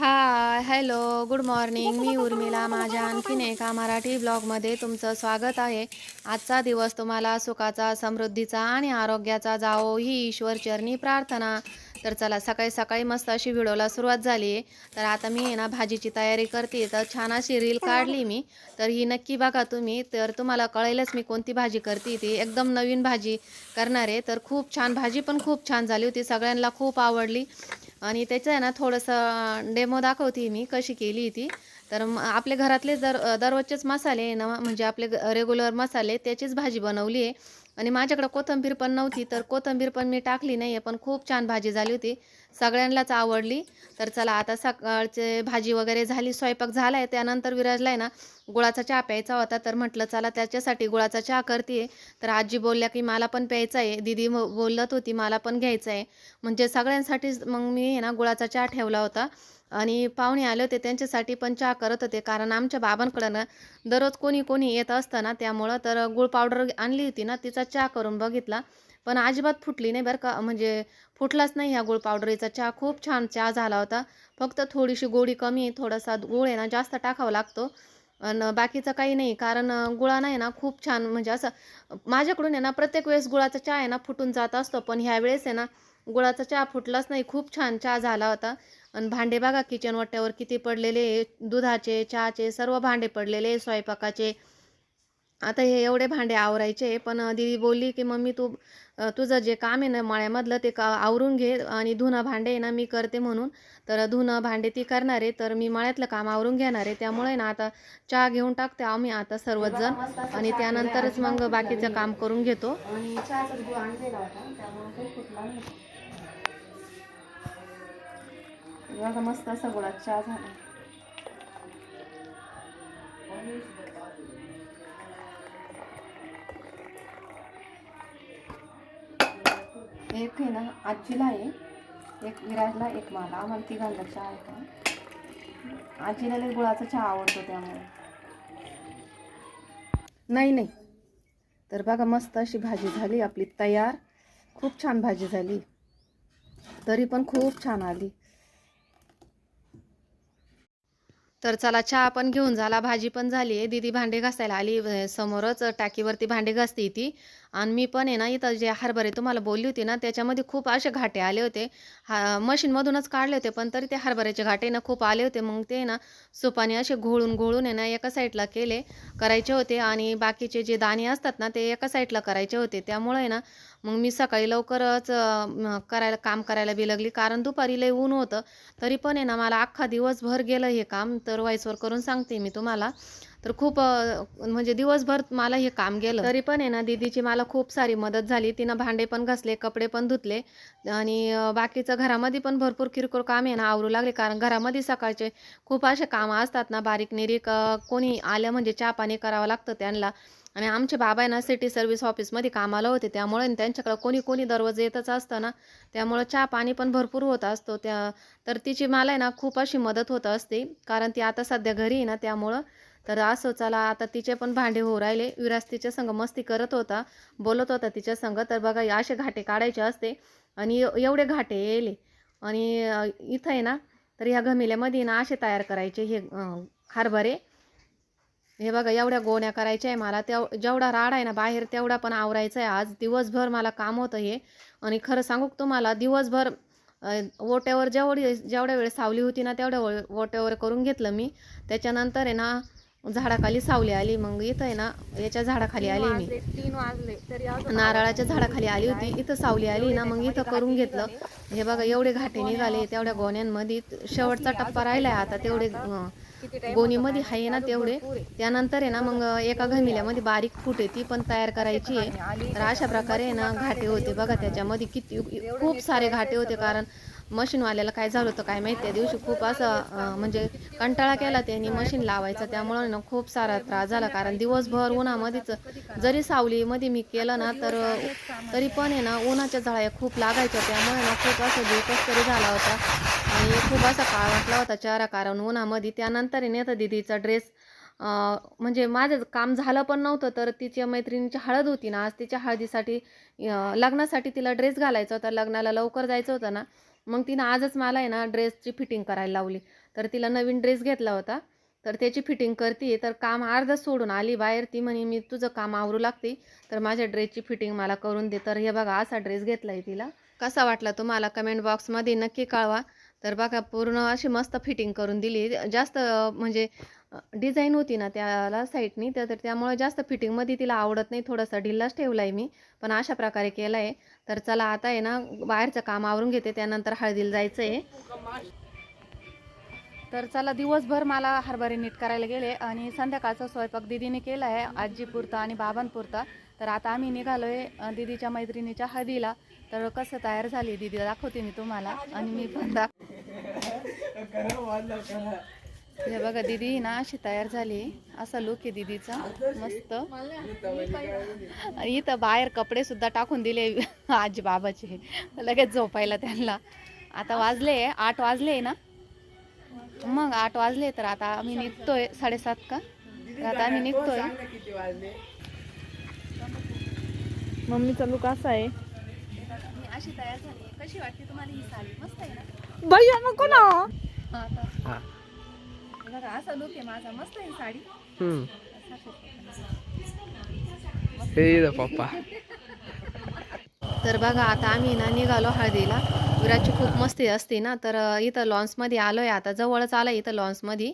Hi hello good morning. मी उर्मिला माझ्या आणखीन एका मराठी ब्लॉगमध्ये तुमचं स्वागत आहे. आजचा दिवस तुम्हाला सुखाचा समृद्धीचा आणि आरोग्याचा जावो ही ईश्वरचरणी प्रार्थना. तर चला सकाळी सकाळी मस्त अशी व्हिडिओला सुरुवात झाली आहे. तर आता मी आहे ना भाजीची तयारी करते. तर छान अशी रील काढली मी. तर ही नक्की बघा तुम्ही. तर तुम्हाला कळेलच मी कोणती भाजी करते. ती एकदम नवीन भाजी करणार. आहे तर खूप छान भाजी पण खूप छान झाली होती. सगळ्यांना खूप आवडली. आणि त्याचं आहे ना थोडंसं डेमो दाखवते मी कशी केली ती. तर आपले घरातले दर दररोजचेच मसाले ना म्हणजे आपले रेग्युलर मसाले त्याचीच भाजी बनवली आहे आणि माझ्याकडं कोथिंबीर पण नव्हती तर कोथिंबीर पण मी टाकली नाही आहे पण खूप छान भाजी झाली होती. सगळ्यांनाच आवडली. तर चला आता सकाळचे भाजी वगैरे झाली स्वयंपाक झाला आहे त्यानंतर विराजला आहे ना गुळाचा चहा प्यायचा होता तर म्हटलं चला त्याच्यासाठी गुळाचा चहा करते तर आजी बोलल्या की मला पण प्यायचा आहे दिदी बोलत होती मला पण घ्यायचं आहे म्हणजे सगळ्यांसाठीच मग मी आहे ना गुळाचा चहा ठेवला होता. आणि पाहुणे आले होते त्यांच्यासाठी पण चहा करत होते. कारण आमच्या बाबांकडं ना दररोज कोणी कोणी येत असतं ना त्यामुळं तर गुळ पावडर आणली होती ना तिचा चहा करून बघितला. पण अजिबात फुटली नाही बरं का म्हणजे फुटलाच नाही ह्या गुळ पावडरीचा चहा. खूप छान चहा झाला होता. फक्त थोडीशी गोडी कमी थोडासा गुळ आहे ना जास्त टाकावा लागतो. आणि बाकीचं काही नाही कारण गुळानं आहे ना खूप छान म्हणजे असं माझ्याकडून आहे ना प्रत्येक वेळेस गुळाचा चहा आहे ना फुटून जात असतो. पण ह्या वेळेस आहे ना गुळाचा चहा फुटलाच नाही. खूप छान चहा झाला होता. आणि भांडे बघा किचन वाट्यावर किती पडलेले दुधाचे चहाचे सर्व भांडे पडलेले स्वयंपाकाचे. आता हे एवढे भांडे आवरायचे पण दीदी बोलली की मम्मी तू तुझं जे काम आहे ना मळ्यामधलं ते का आवरून घे आणि धुणं भांडे आहे ना मी करते म्हणून. तर धुणं भांडे ती करणार आहे. तर मी मळ्यातलं काम आवरून घेणार आहे. त्यामुळे ना आता चहा घेऊन टाकते आम्ही आता सर्वच जण आणि त्यानंतरच मग बाकीचं काम करून घेतो. बघा मस्त असा गोळा चहा झाला. एक आहे ना आजीला आहे. एक विराजला एक मला. आम्हाला तिघांना चहा आहे आजीला लई गुळाचा चहा आवडतो त्यामुळे. नाही नाही. तर बघा मस्त अशी भाजी झाली आपली तयार. खूप छान भाजी झाली. तरी पण खूप छान आली. तर चला चहा पण घेऊन झाला भाजी पण झाली आहे. दीदी भांडे घासायला आली समोरच टाकीवरती भांडे घासते ती. आणि मी पण आहे ना इथं जे हरभरे तुम्हाला बोलली होती ना त्याच्यामध्ये खूप असे घाटे आले होते. हा मशीनमधूनच काढले होते पण तरी ते हरभऱ्याचे घाटे ना खूप आले होते. मग ते ना सुपाने असे घोळून घोळून आहे ना एका साईडला केले करायचे होते. आणि बाकीचे जे दाणे असतात ना ते एका साईडला करायचे होते. त्यामुळे ना मग मी सकाळी लवकरच करायला काम करायला बी लागली. कारण दुपारी लय ऊन होतं. तरी पण आहे ना मला अख्खा दिवसभर गेलं हे काम. तर व्हॉइसवर करून सांगते मी तुम्हाला. तर खूप म्हणजे दिवसभर मला हे काम गेलं. तरी पण आहे ना दीदीची मला खूप सारी मदत झाली. तिनं भांडे पण घासले कपडे पण धुतले आणि बाकीचं घरामध्ये पण भरपूर किरकोळ काम आहे ना आवरू लागले. कारण घरामध्ये सकाळचे खूप असे कामं असतात ना बारीक निरीक कोणी आलं म्हणजे चहा पाणी करावं लागतं त्यांना. आणि आमचे बाबा आहे ना सिटी सर्व्हिस ऑफिसमध्ये कामाला होते. त्यामुळे त्यांच्याकडं कोणी कोणी दरवाजे येतच असतं ना. त्यामुळं चहा पाणी पण भरपूर होत असतो. त्या तर तिची मला आहे ना खूप अशी मदत होत असते. कारण ती आता सध्या घरी आहे ना त्यामुळं तर असं चला आता तिचे पण भांडे हो राहिले. विराज तिच्या संग मस्ती करत होता बोलत होता तिच्या संग. तर बघा असे घाटे काढायचे असते आणि एवढे घाटे येले. आणि इथं आहे ना तर ह्या घमिल्यामध्ये ना असे तयार करायचे हे हरभरे. हे बघा एवढ्या गोण्या करायच्या आहे मला. तेव जेवढा राड आहे ना बाहेर तेवढा पण आवरायचा आहे. आज दिवसभर मला काम होतं हे. आणि खरं सांगू तुम्हाला दिवसभर ओट्यावर जेवढी जेवढ्या वेळ सावली होती ना तेवढ्या वेळ ओट्यावर करून घेतलं मी. त्याच्यानंतर आहे ना झाडाखाली सावली आली मग इथं आहे ना याच्या झाडाखाली आली मी. तीन वाजले तरी अजून नारळाच्या झाडाखाली आली होती इथं सावली आली ना मग इथं करून घेतलं. हे बघा एवढे घाटे निघाले तेवढ्या गोण्यांमध्ये शेवटचा टप्पा राहिलाय आता तेवढे गोणीमध्ये आहे? ना तेवढे. त्यानंतर आहे ना मग एका घमिल्यामध्ये बारीक फूट आहे ती पण तयार करायची आहे. तर अशा प्रकारे ना घाटे होते बघा त्याच्यामध्ये किती खूप सारे घाटे होते कारण मशीनवाल्याला काय झालं होतं काय माहिती? त्या दिवशी खूप असं म्हणजे कंटाळा केला त्यांनी मशीन लावायचं. त्यामुळं ना खूप सारा त्रास झाला. कारण दिवसभर उन्हामध्येच जरी सावलीमध्ये मी केलं ना तर तरी पण आहे ना उन्हाच्या जाळ्या खूप लागायच्या. त्यामुळे ना खूप असं दिवस तरी झाला होता. आणि खूप असा काळ वाटला होता चेहरा. कारण उन्हामध्ये त्यानंतर आहे ना दीदीचा ड्रेस म्हणजे माझं काम झालं पण नव्हतं तर तिच्या मैत्रिणीची हळद होती ना. आज तिच्या हळदीसाठी लग्नासाठी तिला ड्रेस घालायचा होता. लग्नाला लवकर जायचं होतं ना. मग तिनं आजच मला आहे ना ड्रेसची फिटिंग करायला लावली. तर तिला नवीन ड्रेस घेतला होता. तर त्याची फिटिंग करते तर काम अर्ध सोडून आली बाहेर ती. म्हणे मी तुझं काम आवरू लागते. तर माझ्या ड्रेसची फिटिंग मला करून दे. तर हे बघा असा ड्रेस घेतला आहे तिला. कसा वाटला तुम्हाला? कमेंट बॉक्समध्ये नक्की कळवा. तर बघा पूर्ण अशी मस्त फिटिंग करून दिली. जास्त म्हणजे डिझाईन होती ना त्याला साईडनी तर तर त्यामुळे जास्त फिटिंगमध्ये तिला आवडत नाही. थोडासा ढिल्लाच ठेवला आहे मी पण अशा प्रकारे केला आहे तर चला आता आहे ना बाहेरचं काम आवरून घेते. त्यानंतर हळदीला जायचं आहे तर चला दिवसभर मला हरभरे नीट करायला गेले आणि संध्याकाळचा स्वयंपाक दिदीने केला आहे आजीपुरता आणि बाबांपुरता. तर आता आम्ही निघालो आहे दिदीच्या मैत्रिणीच्या हळदीला. तर कसं तयार झाली दिदी दाखवते मी तुम्हाला. आणि मी पण दाखव हे बघा दिदी ना अशी तयार झाली. असा लुक आहे दिदीचा. मस्त. आणि इथं बाहेर कपडे सुद्धा टाकून दिले आजी बाबाचे. लगेच झोपायला त्यांना. आता वाजले आठ वाजले ना? मग आठ वाजले तर आता आम्ही निघतोय साडेसात का? तर आता आम्ही निघतोय. मम्मीचा लुक असा आहे. मी अशी तयार झाली कशी वाटते तुम्हाला ही साडी? मस्त आहे ना? भैया नको ना. आता. बघा असा लुक आहे माझा. मस्त आहे साडी. हे पप्पा. तर बघा आता आम्ही ना निघालो हळदीला. विराटची खूप मस्ती असते ना तर अ, इथं लॉन्समध्ये आलो आहे आता. जवळच आलं इथं लॉन्समध्ये.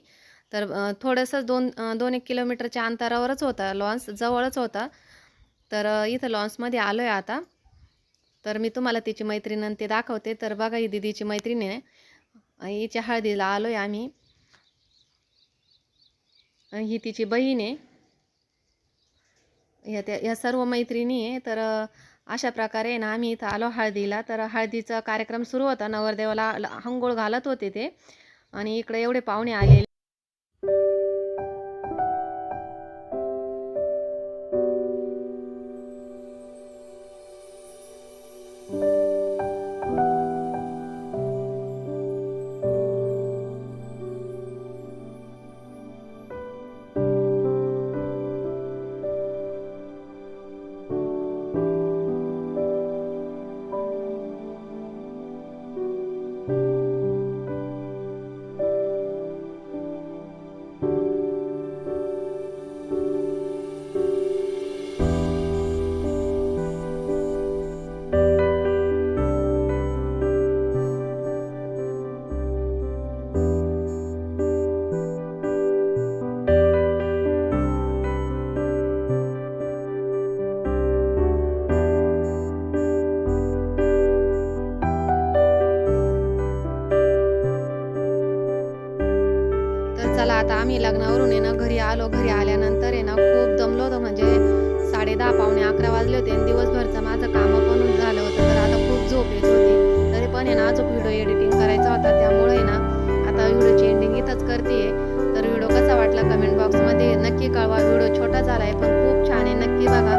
तर अ, थोडंसं दोन अ, दोन एक किलोमीटरच्या अंतरावरच होता लॉन्स जवळच होता. तर अ, इथं लॉन्समध्ये आलो आहे आता. तर मी तुम्हाला तिची मैत्रीण आणि ते दाखवते. तर बघा ही दिदीची मैत्रीण आहे. अ, हिच्या हळदीला आलो आहे आम्ही. ही तिची बहीण आहे. ह्या त्या ह्या सर्व मैत्रिणी आहे. तर अशा प्रकारे ना आम्ही इथं आलो हळदीला. तर हळदीचा कार्यक्रम सुरू होता. नवरदेवाला हंगोळ घालत होते ते. आणि इकडे एवढे पाहुणे आलेले आम्ही लग्नावरून आहे ना घरी आलो घरी आल्यानंतर आहे ना खूप दमलो होतो. म्हणजे साडे दहा पावणे अकरा वाजले होते आणि दिवसभरचं माझं कामं पण झालं होतं. तर आता खूप झोप येत होती. तरी पण आहे ना अजून व्हिडिओ एडिटिंग करायचा होता. त्यामुळे आहे ना आता व्हिडिओची एंडिंग इथंच करते तर व्हिडिओ कसा वाटला कमेंट बॉक्समध्ये नक्की कळवा. व्हिडिओ छोटा झाला आहे पण खूप छान आहे. नक्की बघा.